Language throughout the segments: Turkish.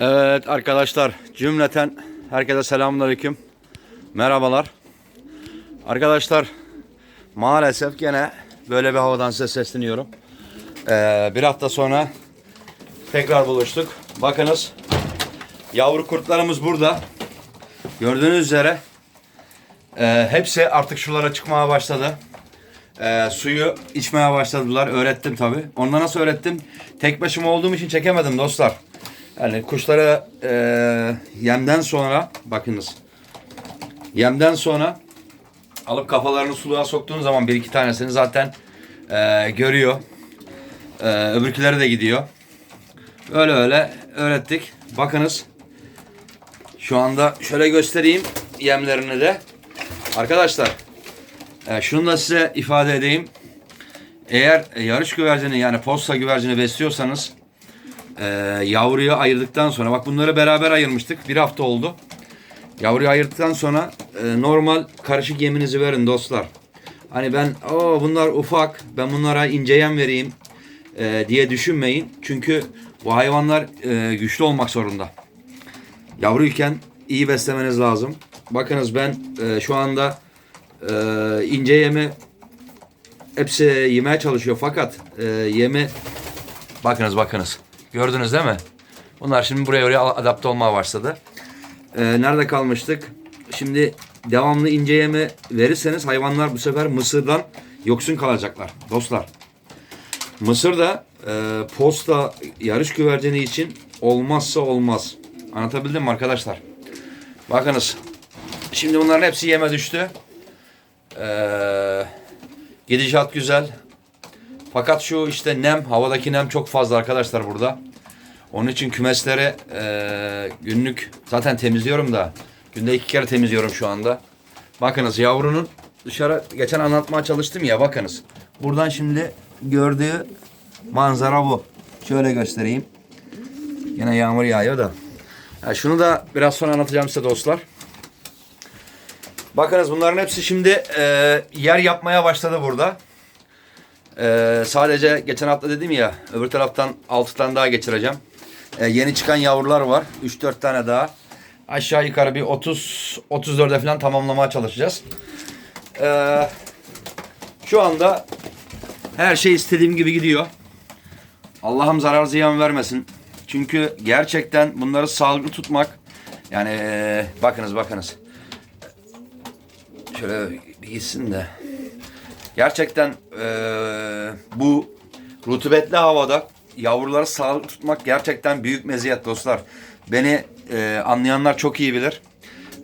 Evet arkadaşlar cümleten herkese selamünaleyküm. Merhabalar. Arkadaşlar maalesef gene böyle bir havadan size sesleniyorum. Ee, bir hafta sonra tekrar buluştuk. Bakınız yavru kurtlarımız burada. Gördüğünüz üzere e, hepsi artık şuralara çıkmaya başladı. Ee, suyu içmeye başladılar. Öğrettim tabi. Ondan nasıl öğrettim? Tek başıma olduğum için çekemedim dostlar. Yani kuşlara e, yemden sonra bakınız. Yemden sonra alıp kafalarını suluğa soktuğun zaman bir iki tanesini zaten e, görüyor. E, öbürküleri de gidiyor. Öyle öyle öğrettik. Bakınız. Şu anda şöyle göstereyim yemlerini de. Arkadaşlar e, şunu da size ifade edeyim. Eğer yarış güvercini yani posta güvercini besliyorsanız e, yavruyu ayırdıktan sonra bak bunları beraber ayırmıştık. Bir hafta oldu. Yavruyu ayırdıktan sonra e, normal karışık yeminizi verin dostlar. Hani ben o bunlar ufak ben bunlara ince yem vereyim e, diye düşünmeyin. Çünkü bu hayvanlar e, güçlü olmak zorunda. Yavruyken iyi beslemeniz lazım. Bakınız ben e, şu anda e, ince yemi hepsi yemeye çalışıyor fakat e, yemi bakınız bakınız gördünüz değil mi? Bunlar şimdi buraya oraya adapte olmaya başladı. E, nerede kalmıştık? Şimdi devamlı ince yemi verirseniz hayvanlar bu sefer mısırdan yoksun kalacaklar dostlar. Mısır da e, posta yarış güvercini için olmazsa olmaz. Anlatabildim mi arkadaşlar? Bakınız. Şimdi bunların hepsi yeme düştü. Ee, gidişat güzel. Fakat şu işte nem, havadaki nem çok fazla arkadaşlar burada. Onun için kümesleri ee, günlük zaten temizliyorum da günde iki kere temizliyorum şu anda. Bakınız yavrunun dışarı geçen anlatmaya çalıştım ya bakınız. Buradan şimdi gördüğü manzara bu. Şöyle göstereyim. Yine yağmur yağıyor da. Ya şunu da biraz sonra anlatacağım size dostlar. Bakınız bunların hepsi şimdi e, yer yapmaya başladı burada. E, sadece geçen hafta dedim ya öbür taraftan 6 tane daha geçireceğim. E, yeni çıkan yavrular var. 3-4 tane daha. Aşağı yukarı bir 30 34'e falan tamamlamaya çalışacağız. E, şu anda her şey istediğim gibi gidiyor. Allah'ım zarar ziyan vermesin. Çünkü gerçekten bunları sağlıklı tutmak yani e, bakınız bakınız. Şöyle bir gitsin de. Gerçekten e, bu rutubetli havada yavruları sağlıklı tutmak gerçekten büyük meziyet dostlar. Beni e, anlayanlar çok iyi bilir.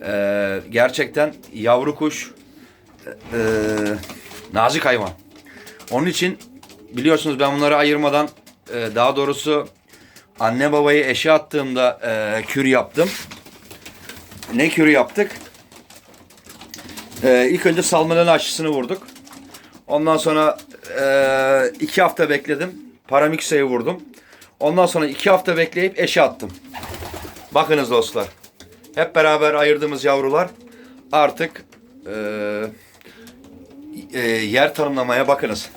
E, gerçekten yavru kuş e, nazik hayvan. Onun için biliyorsunuz ben bunları ayırmadan e, daha doğrusu anne babayı eşe attığımda e, kür yaptım. Ne kürü yaptık? E, ilk önce salmonella aşısını vurduk. Ondan sonra e, iki hafta bekledim. Paramixe'yi vurdum. Ondan sonra iki hafta bekleyip eşe attım. Bakınız dostlar. Hep beraber ayırdığımız yavrular artık e, e, yer tanımlamaya bakınız.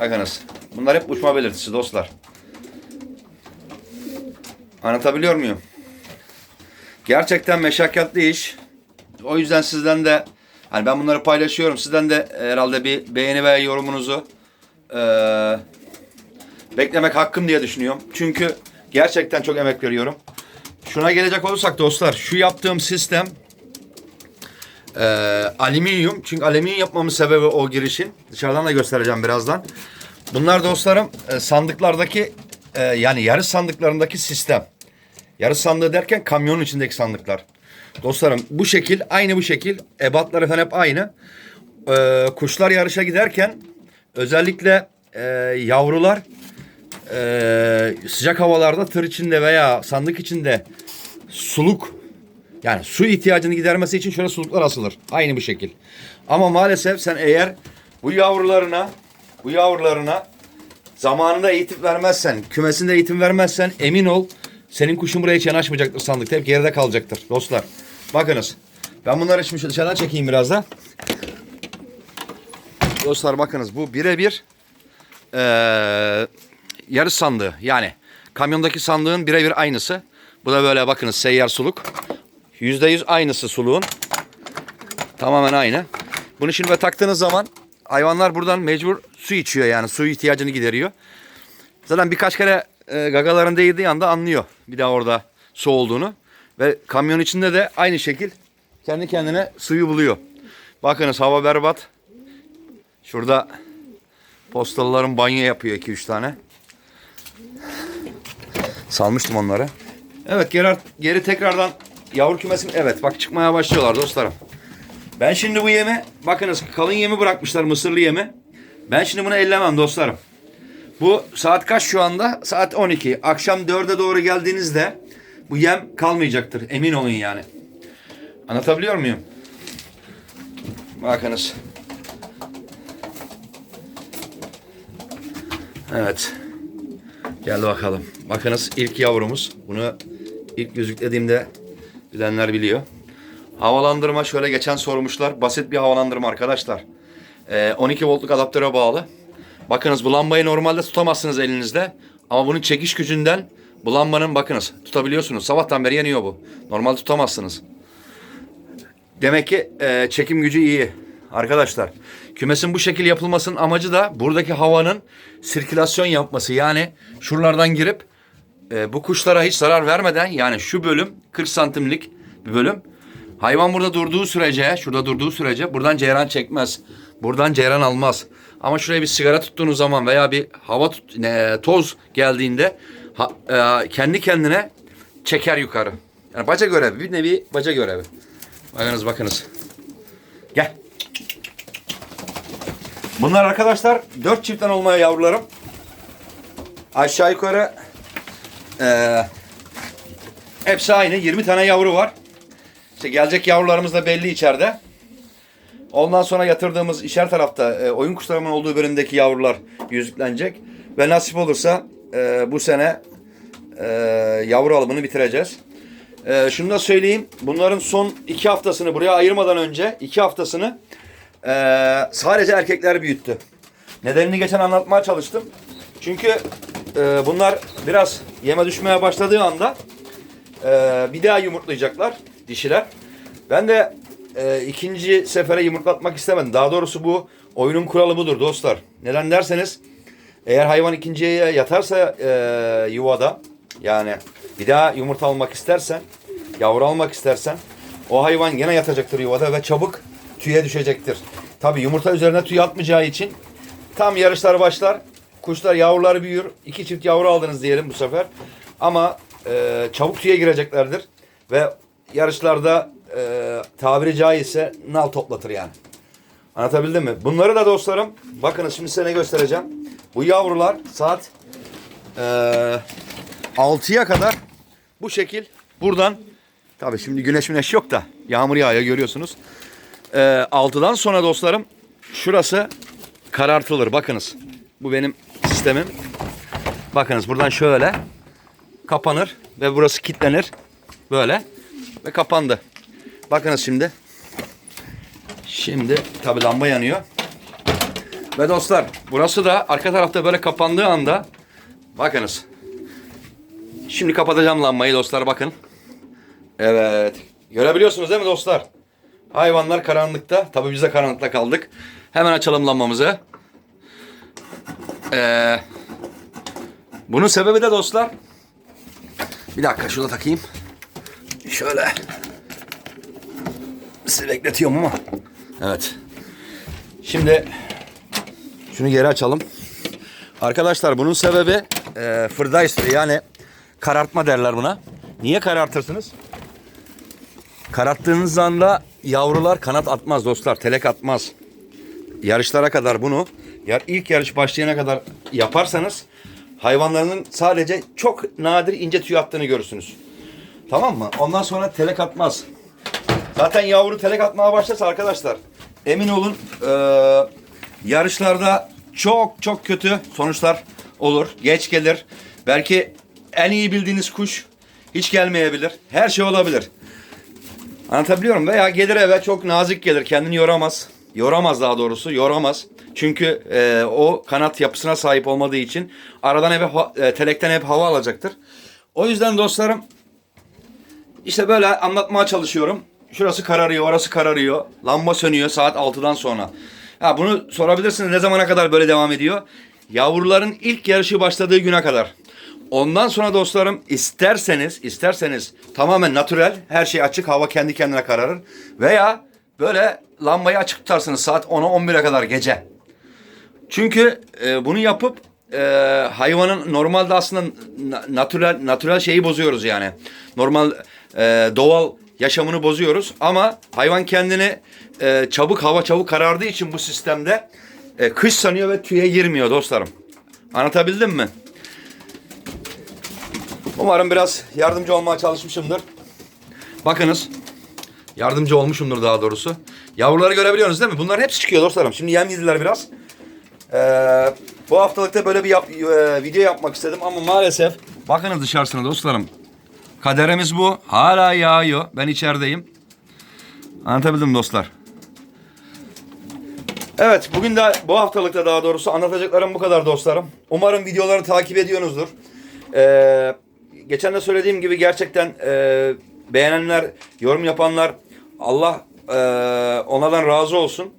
Bakınız. Bunlar hep uçma belirtisi dostlar. Anlatabiliyor muyum? Gerçekten meşakkatli iş. O yüzden sizden de hani ben bunları paylaşıyorum. Sizden de herhalde bir beğeni ve yorumunuzu eee, beklemek hakkım diye düşünüyorum. Çünkü gerçekten çok emek veriyorum. Şuna gelecek olursak dostlar, şu yaptığım sistem eee, alüminyum. Çünkü alüminyum yapmamın sebebi o girişin. Dışarıdan da göstereceğim birazdan. Bunlar dostlarım e, sandıklardaki e, yani yarış sandıklarındaki sistem. Yarış sandığı derken kamyonun içindeki sandıklar. Dostlarım bu şekil aynı bu şekil. Ebatları falan hep aynı. E, kuşlar yarışa giderken özellikle e, yavrular e, sıcak havalarda tır içinde veya sandık içinde suluk yani su ihtiyacını gidermesi için şöyle suluklar asılır. Aynı bu şekil. Ama maalesef sen eğer bu yavrularına bu yavrularına zamanında eğitim vermezsen, kümesinde eğitim vermezsen emin ol senin kuşun buraya hiç yanaşmayacaktır sandıkta. Hep geride kalacaktır dostlar. Bakınız. Ben bunları şimdi dışarıdan çekeyim biraz da. Dostlar bakınız bu birebir eee yarış sandığı. Yani kamyondaki sandığın birebir aynısı. Bu da böyle bakınız seyyar suluk. %100 aynısı suluğun. Tamamen aynı. Bunu şimdi böyle taktığınız zaman hayvanlar buradan mecbur su içiyor yani su ihtiyacını gideriyor. Zaten birkaç kere e, gagaların değdiği anda anlıyor bir daha orada su olduğunu. Ve kamyon içinde de aynı şekil kendi kendine suyu buluyor. Bakınız hava berbat. Şurada postalıların banyo yapıyor 2-3 tane. Salmıştım onları. Evet geri, geri tekrardan yavru kümesim. Evet bak çıkmaya başlıyorlar dostlarım. Ben şimdi bu yemi bakınız kalın yemi bırakmışlar mısırlı yemi. Ben şimdi bunu ellemem dostlarım. Bu saat kaç şu anda? Saat 12. Akşam 4'e doğru geldiğinizde bu yem kalmayacaktır. Emin olun yani. Anlatabiliyor muyum? Bakınız. Evet. Gel bakalım. Bakınız ilk yavrumuz. Bunu ilk gözüklediğimde bilenler biliyor. Havalandırma şöyle geçen sormuşlar. Basit bir havalandırma arkadaşlar. Ee, 12 voltluk adaptöre bağlı. Bakınız bu lambayı normalde tutamazsınız elinizde. Ama bunun çekiş gücünden bu lambanın bakınız tutabiliyorsunuz. Sabahtan beri yanıyor bu. Normal tutamazsınız. Demek ki e, çekim gücü iyi. Arkadaşlar kümesin bu şekil yapılmasının amacı da buradaki havanın sirkülasyon yapması. Yani şuralardan girip e, bu kuşlara hiç zarar vermeden yani şu bölüm 40 santimlik bir bölüm. Hayvan burada durduğu sürece, şurada durduğu sürece buradan ceyran çekmez. Buradan ceyran almaz. Ama şuraya bir sigara tuttuğunuz zaman veya bir hava tut, e, toz geldiğinde ha, e, kendi kendine çeker yukarı. Yani baca görevi, bir nevi baca görevi. Bakınız bakınız. Gel. Bunlar arkadaşlar dört çiftten olmaya yavrularım. Aşağı yukarı eee hepsi aynı. 20 tane yavru var. İşte gelecek yavrularımız da belli içeride. Ondan sonra yatırdığımız içer tarafta e, oyun kuşlarımın olduğu bölümdeki yavrular yüzüklenecek. Ve nasip olursa e, bu sene e, yavru alımını bitireceğiz. E, şunu da söyleyeyim. Bunların son iki haftasını buraya ayırmadan önce iki haftasını e, sadece erkekler büyüttü. Nedenini geçen anlatmaya çalıştım. Çünkü e, bunlar biraz yeme düşmeye başladığı anda e, bir daha yumurtlayacaklar dişiler. Ben de e, ikinci sefere yumurtlatmak istemedim. Daha doğrusu bu oyunun kuralı budur dostlar. Neden derseniz eğer hayvan ikinciye yatarsa e, yuvada yani bir daha yumurta almak istersen yavru almak istersen o hayvan gene yatacaktır yuvada ve çabuk tüye düşecektir. Tabi yumurta üzerine tüy atmayacağı için tam yarışlar başlar. Kuşlar yavrular büyür. iki çift yavru aldınız diyelim bu sefer. Ama e, çabuk tüye gireceklerdir. Ve yarışlarda e, tabiri caizse nal toplatır yani. Anlatabildim mi? Bunları da dostlarım bakınız şimdi size ne göstereceğim. Bu yavrular saat e, 6'ya kadar bu şekil buradan tabii şimdi güneş güneş yok da yağmur yağıyor görüyorsunuz. E, 6'dan sonra dostlarım şurası karartılır bakınız. Bu benim sistemim. Bakınız buradan şöyle kapanır ve burası kilitlenir. Böyle ve kapandı. Bakınız şimdi. Şimdi tabi lamba yanıyor. Ve dostlar burası da arka tarafta böyle kapandığı anda bakınız. Şimdi kapatacağım lambayı dostlar bakın. Evet. Görebiliyorsunuz değil mi dostlar? Hayvanlar karanlıkta. Tabi biz de karanlıkta kaldık. Hemen açalım lambamızı. Ee, bunun sebebi de dostlar. Bir dakika şurada takayım. Şöyle. Sizi bekletiyorum ama. Evet. Şimdi şunu geri açalım. Arkadaşlar bunun sebebi e, fırdays yani karartma derler buna. Niye karartırsınız? Kararttığınız anda yavrular kanat atmaz dostlar. Telek atmaz. Yarışlara kadar bunu yar, ilk yarış başlayana kadar yaparsanız hayvanlarının sadece çok nadir ince tüy attığını görürsünüz. Tamam mı? Ondan sonra telek atmaz. Zaten yavru telek atmaya başlarsa arkadaşlar emin olun e, yarışlarda çok çok kötü sonuçlar olur. Geç gelir. Belki en iyi bildiğiniz kuş hiç gelmeyebilir. Her şey olabilir. Anlatabiliyorum veya gelir eve çok nazik gelir. Kendini yoramaz. Yoramaz daha doğrusu. Yoramaz. Çünkü e, o kanat yapısına sahip olmadığı için aradan hep e, telekten hep hava alacaktır. O yüzden dostlarım işte böyle anlatmaya çalışıyorum. Şurası kararıyor, orası kararıyor. Lamba sönüyor saat 6'dan sonra. Ha bunu sorabilirsiniz ne zamana kadar böyle devam ediyor? Yavruların ilk yarışı başladığı güne kadar. Ondan sonra dostlarım isterseniz isterseniz tamamen natürel her şey açık hava kendi kendine kararır. Veya böyle lambayı açık tutarsınız saat 10'a 11'e kadar gece. Çünkü e, bunu yapıp e, hayvanın normalde aslında na- natürel natürel şeyi bozuyoruz yani. Normal e, doğal yaşamını bozuyoruz ama hayvan kendini e, çabuk hava çabuk karardığı için bu sistemde e, kış sanıyor ve tüye girmiyor dostlarım. Anlatabildim mi? Umarım biraz yardımcı olmaya çalışmışımdır. Bakınız. Yardımcı olmuşumdur daha doğrusu. Yavruları görebiliyorsunuz değil mi? Bunların hepsi çıkıyor dostlarım. Şimdi yem yediler biraz. Ee, bu haftalıkta böyle bir yap- e, video yapmak istedim ama maalesef bakınız dışarısına dostlarım. Kaderimiz bu. Hala yağıyor. Ben içerideyim. Anlatabildim dostlar. Evet bugün de bu haftalıkta daha doğrusu anlatacaklarım bu kadar dostlarım. Umarım videoları takip ediyorsunuzdur. Ee, geçen de söylediğim gibi gerçekten e, beğenenler, yorum yapanlar Allah e, onlardan razı olsun.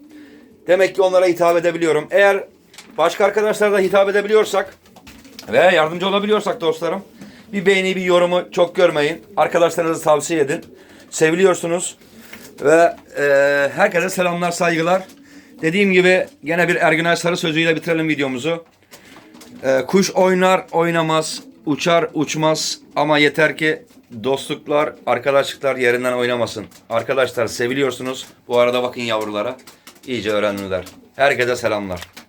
Demek ki onlara hitap edebiliyorum. Eğer başka arkadaşlara da hitap edebiliyorsak ve yardımcı olabiliyorsak dostlarım bir beğeni bir yorumu çok görmeyin. Arkadaşlarınıza tavsiye edin. Seviliyorsunuz. Ve e, herkese selamlar saygılar. Dediğim gibi gene bir Ergünay Sarı sözüyle bitirelim videomuzu. E, kuş oynar oynamaz, uçar uçmaz ama yeter ki dostluklar, arkadaşlıklar yerinden oynamasın. Arkadaşlar seviliyorsunuz. Bu arada bakın yavrulara. iyice öğrendiler. Herkese selamlar.